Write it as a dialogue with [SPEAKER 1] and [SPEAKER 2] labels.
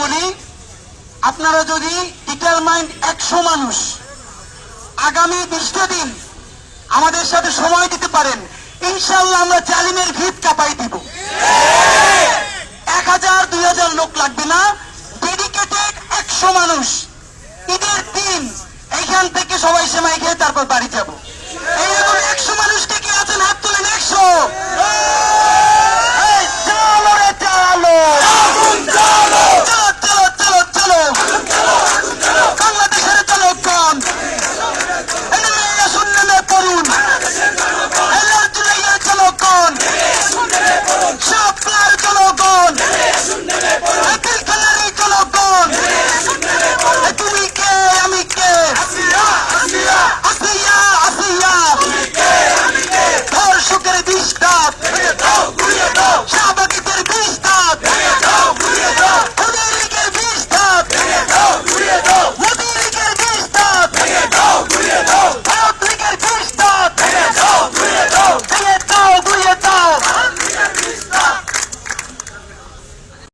[SPEAKER 1] বলি, আপনারা যদি ডিটারমাইন্ড একশো মানুষ, আগামী বিশটা দিন আমাদের সাথে সময় দিতে পারেন ইনশাল্লাহ আমরা জালিমের ভিত কাঁপাই দিব। এক হাজার, দুই হাজার লোক লাগবে না ডেডিকেটেড একশো মানুষ। ঈদের দিন এইখান থেকে সবাই সেমাই খেয়ে তারপর বাড়ি যাব।